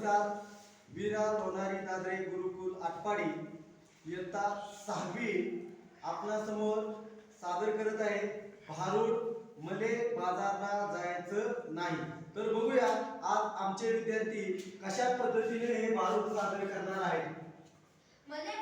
नमस्कार. वीरा लोणारी नादरे गुरुकुल आटपाडी इयत्ता सहावी आपणासमोर सादर करत आहे. भारूड मले बाजारला जायचं नाही. तर बघूया आज आमचे विद्यार्थी कशा पद्धतीने हे भारूड सादर करणार आहेत. मले